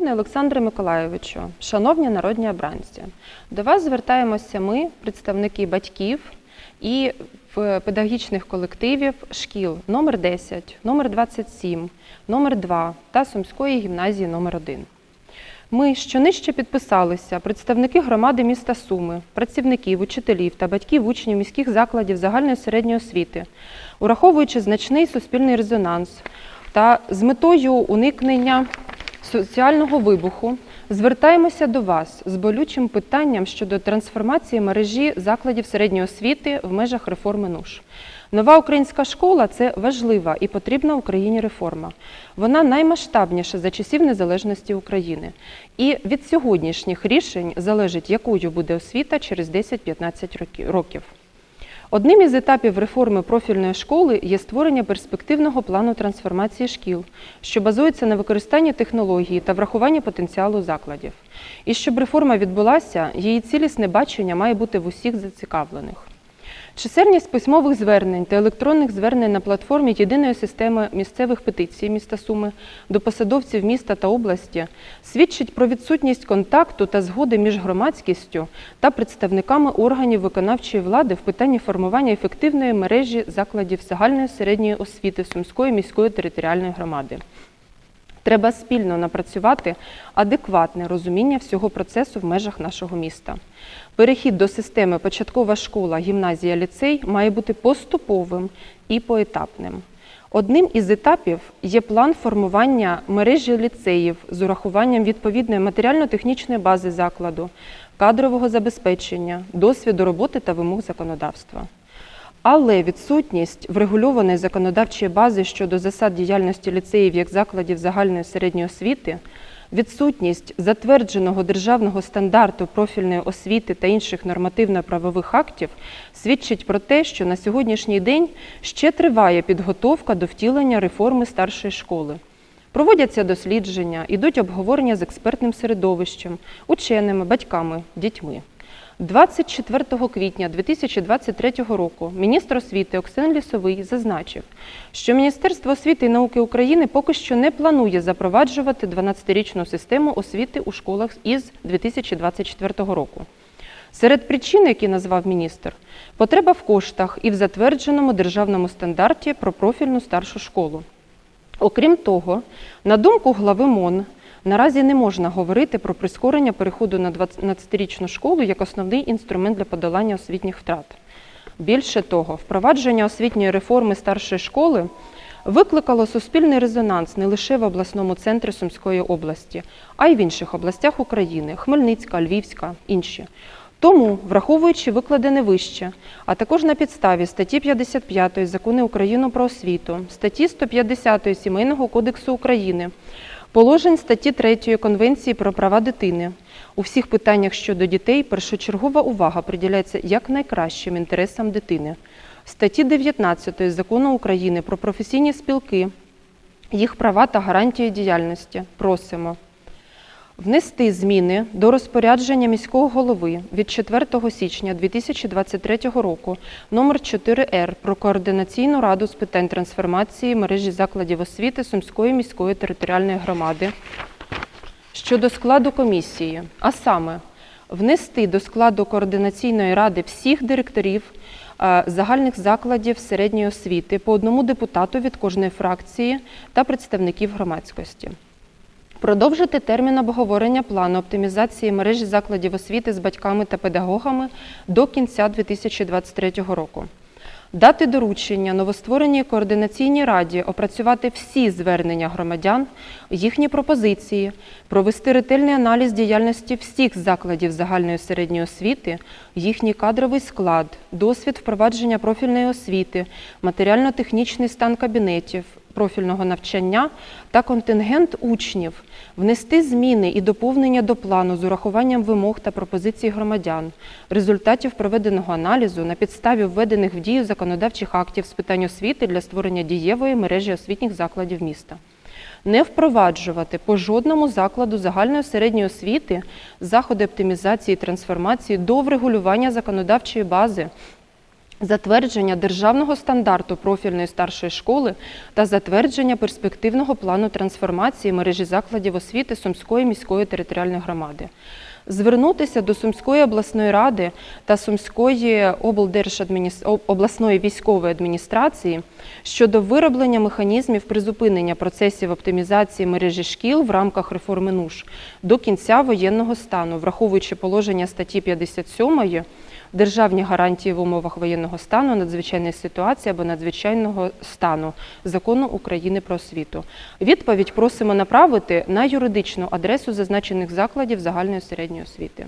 Шановний Олександре Миколайовичу, шановні народні обранці, до вас звертаємося ми, представники батьків і в педагогічних колективів шкіл номер 10, номер 27, номер 2 та Сумської гімназії номер 1. Ми щонижче підписалися представники громади міста Суми, працівників, учителів та батьків учнів міських закладів загальної середньої освіти, ураховуючи значний суспільний резонанс та з метою уникнення соціального вибуху, звертаємося до вас з болючим питанням щодо трансформації мережі закладів середньої освіти в межах реформи НУШ. Нова українська школа це важлива і потрібна Україні реформа. Вона наймасштабніша за часів незалежності України. І від сьогоднішніх рішень залежить, якою буде освіта через 10-15 роки- років. Одним із етапів реформи профільної школи є створення перспективного плану трансформації шкіл, що базується на використанні технології та врахуванні потенціалу закладів. І щоб реформа відбулася, її цілісне бачення має бути в усіх зацікавлених. Чисельність письмових звернень та електронних звернень на платформі єдиної системи місцевих петицій міста Суми до посадовців міста та області свідчить про відсутність контакту та згоди між громадськістю та представниками органів виконавчої влади в питанні формування ефективної мережі закладів загальної середньої освіти Сумської міської територіальної громади. Треба спільно напрацювати адекватне розуміння всього процесу в межах нашого міста. Перехід до системи початкова школа, гімназія, ліцей має бути поступовим і поетапним. Одним із етапів є план формування мережі ліцеїв з урахуванням відповідної матеріально-технічної бази закладу, кадрового забезпечення, досвіду роботи та вимог законодавства. Але відсутність врегульованої законодавчої бази щодо засад діяльності ліцеїв як закладів загальної середньої освіти, відсутність затвердженого державного стандарту профільної освіти та інших нормативно-правових актів свідчить про те, що на сьогоднішній день ще триває підготовка до втілення реформи старшої школи. Проводяться дослідження, ідуть обговорення з експертним середовищем, ученими, батьками, дітьми. 24 квітня 2023 року міністр освіти Оксен Лісовий зазначив, що Міністерство освіти і науки України поки що не планує запроваджувати 12-річну систему освіти у школах із 2024 року. Серед причин, які назвав міністр, потреба в коштах і в затвердженому державному стандарті про профільну старшу школу. Окрім того, на думку глави МОН, наразі не можна говорити про прискорення переходу на 12-річну школу як основний інструмент для подолання освітніх втрат. Більше того, впровадження освітньої реформи старшої школи викликало суспільний резонанс не лише в обласному центрі Сумської області, а й в інших областях України Хмельницька, Львівська, інші. Тому, враховуючи викладене вище, а також на підставі статті 55 Закону України про освіту, статті 150 Сімейного кодексу України, положень статті 3 Конвенції про права дитини, у всіх питаннях щодо дітей першочергова увага приділяється як найкращим інтересам дитини. Статті 19 Закону України про професійні спілки, їх права та гарантії діяльності. Просимо внести зміни до розпорядження міського голови від 4 січня 2023 року номер 4Р про координаційну раду з питань трансформації мережі закладів освіти Сумської міської територіальної громади щодо складу комісії, а саме внести до складу координаційної ради всіх директорів е, загальних закладів середньої освіти по одному депутату від кожної фракції та представників громадськості. Продовжити термін обговорення плану оптимізації мережі закладів освіти з батьками та педагогами до кінця 2023 року. Дати доручення новоствореній координаційній раді опрацювати всі звернення громадян, їхні пропозиції, провести ретельний аналіз діяльності всіх закладів загальної середньої освіти, їхній кадровий склад, досвід впровадження профільної освіти, матеріально-технічний стан кабінетів, профільного навчання та контингент учнів, внести зміни і доповнення до плану з урахуванням вимог та пропозицій громадян, результатів проведеного аналізу на підставі введених в дію законодавчих актів з питань освіти для створення дієвої мережі освітніх закладів міста. Не впроваджувати по жодному закладу загальної середньої освіти заходи оптимізації і трансформації до врегулювання законодавчої бази затвердження державного стандарту профільної старшої школи та затвердження перспективного плану трансформації мережі закладів освіти Сумської міської територіальної громади. Звернутися до Сумської обласної ради та Сумської облдержадмініс- обласної військової адміністрації щодо вироблення механізмів призупинення процесів оптимізації мережі шкіл в рамках реформи НУШ до кінця воєнного стану, враховуючи положення статті 57 державні гарантії в умовах воєнного стану, надзвичайної ситуації або надзвичайного стану закону України про освіту. Відповідь просимо направити на юридичну адресу зазначених закладів загальної середньої освіти.